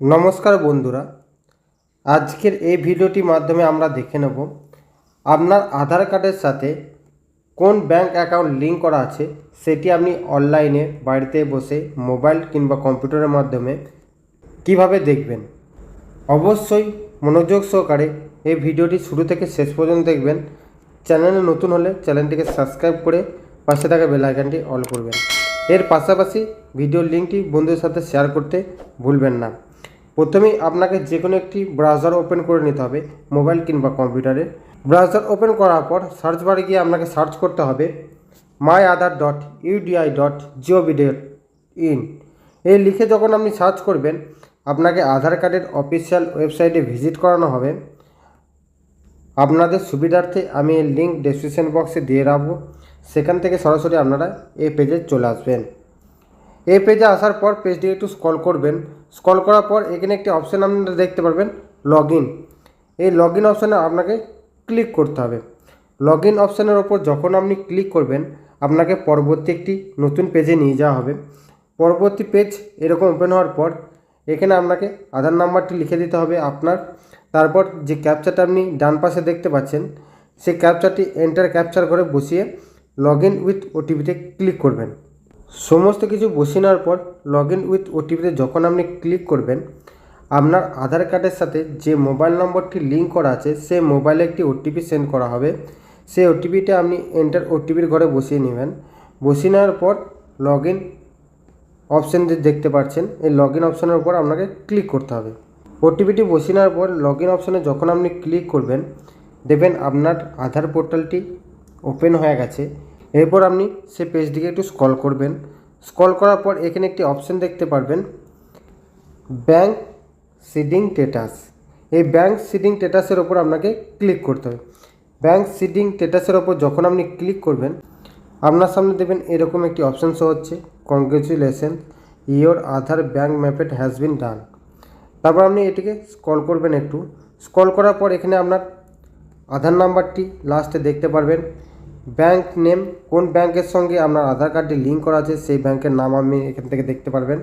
নমস্কার বন্ধুরা। আজকের এই ভিডিওটির মাধ্যমে আমরা দেখে নেব আপনার আধার কার্ডের সাথে কোন ব্যাংক অ্যাকাউন্ট লিঙ্ক করা আছে, সেটি আপনি অনলাইনে, বাড়িতে বসে, মোবাইল কিংবা কম্পিউটারের মাধ্যমে কীভাবে দেখবেন। অবশ্যই মনোযোগ সহকারে এই ভিডিওটি শুরু থেকে শেষ পর্যন্ত দেখবেন। চ্যানেলে নতুন হলে চ্যানেলটিকে সাবস্ক্রাইব করে পাশে থাকা বেল আইকনটি অল করবেন। এর পাশাপাশি ভিডিওর লিঙ্কটি বন্ধুদের সাথে শেয়ার করতে ভুলবেন না। প্রথমেই আপনাকে যে কোনো একটি ব্রাউজার ওপেন করে নিতে হবে মোবাইল কিংবা কম্পিউটারে ব্রাউজার ওপেন করার পর সার্চ বারে গিয়ে আপনাকে সার্চ করতে হবে my Aadhaar dot UDI dot GOV dot in এই লিখে যখন আপনি সার্চ করবেন, আপনাকে আধার কার্ডের অফিসিয়াল ওয়েবসাইটে ভিজিট করানো হবে। আপনাদের সুবিধার্থে আমি এর লিঙ্ক ডেসক্রিপশন বক্সে দিয়ে রাখব। সেখান থেকে সরাসরি আপনারা এই পেজে চলে আসবেন। এই পেজে আসার পর পেজটিকে একটু স্ক্রল করবেন। স্ক্রল করার পর এখানে একটি অপশান আপনারা দেখতে পারবেন লগ এই লগ ইন অপশানে আপনাকে ক্লিক করতে হবে। লগ ইন অপশানের ওপর যখন আপনি ক্লিক করবেন, আপনাকে পরবর্তী একটি নতুন পেজে নিয়ে যাওয়া হবে। পরবর্তী পেজ এরকম ওপেন হওয়ার পর, এখানে আপনাকে আধার নাম্বারটি লিখে দিতে হবে আপনার। তারপর যে ক্যাপচারটা আপনি ডান পাশে দেখতে পাচ্ছেন, সেই ক্যাপচারটি এন্টার ক্যাপচার করে বসিয়ে লগ ইন উইথ ওটিপিতে ক্লিক করবেন। সমস্ত কিছু বসিয়ে নেওয়ার পর লগ ইন উইথ ওটিপিতে যখন আপনি ক্লিক করবেন, আপনার আধার কার্ডের সাথে যে মোবাইল নম্বরটি লিঙ্ক করা আছে, সেই মোবাইলে একটি ওটিপি সেন্ড করা হবে। সেই ওটিপিটা আপনি এন্টার ওটিপির ঘরে বসিয়ে নেবেন। বসিয়ে নেওয়ার পর লগ ইন অপশান যে দেখতে পাচ্ছেন। এই লগ ইন অপশানের উপর আপনাকে ক্লিক করতে হবে। ওটিপিটি বসিয়ে নেওয়ার পর লগ ইন অপশানে যখন আপনি ক্লিক করবেন, দেখবেন আপনার আধার পোর্টালটি ওপেন হয়ে গেছে। এরপর আপনি সেই পেজটিকে একটু স্ক্রল করবেন। স্ক্রল করার পর এখানে একটি অপশান দেখতে পারবেন। ব্যাংক সিডিং স্টেটাস এই ব্যাংক সিডিং স্টেটাসের ওপর আপনাকে ক্লিক করতে হবে। ব্যাংক সিডিং স্টেটাসের ওপর যখন আপনি ক্লিক করবেন, আপনার সামনে দেবেন এরকম একটি অপশান শো হচ্ছে। Congratulation your Aadhaar bank mapped has been done তারপর আপনি এটিকে স্ক্রল করবেন একটু। স্ক্রল করার পর এখানে আপনার আধার নাম্বারটি লাস্টে দেখতে পারবেন। ব্যাংক নেম, কোন ব্যাংকের সঙ্গে আপনার আধার কার্ডটি লিঙ্ক করা আছে সেই ব্যাংকের নাম আপনি এখান থেকে দেখতে পারবেন।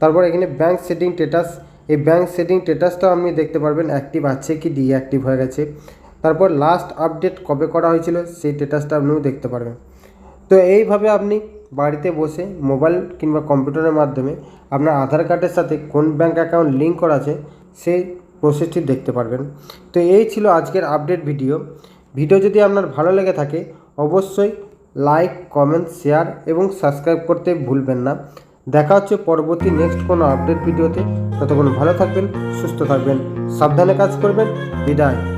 তারপর এখানে ব্যাংক সেটিং স্টেটাস এই ব্যাংক সেটিং স্টেটাসটাও আপনি দেখতে পারবেন, অ্যাক্টিভ আছে কি ডিঅ্যাক্টিভ হয়ে গেছে। তারপর লাস্ট আপডেট কবে করা হয়েছিল সেই স্টেটাসটা আপনিও দেখতে পারবেন। তো এইভাবে আপনি বাড়িতে বসে মোবাইল কিংবা কম্পিউটারের মাধ্যমে আপনার আধার কার্ডের সাথে কোন ব্যাংক অ্যাকাউন্ট লিঙ্ক করা আছে সেই প্রসেসটি দেখতে পারবেন। তো এই ছিল আজকের আপডেট ভিডিও। ভিডিও যদি আপনার ভালো লেগে থাকে অবশ্যই লাইক কমেন্ট শেয়ার এবং সাবস্ক্রাইব করতে ভুলবেন না। দেখা হচ্ছে পরবর্তী নেক্সট কোনো আপডেট ভিডিওতে। ততক্ষণ ভালো থাকবেন, সুস্থ থাকবেন, সাবধানে কাজ করবেন। বিদায়।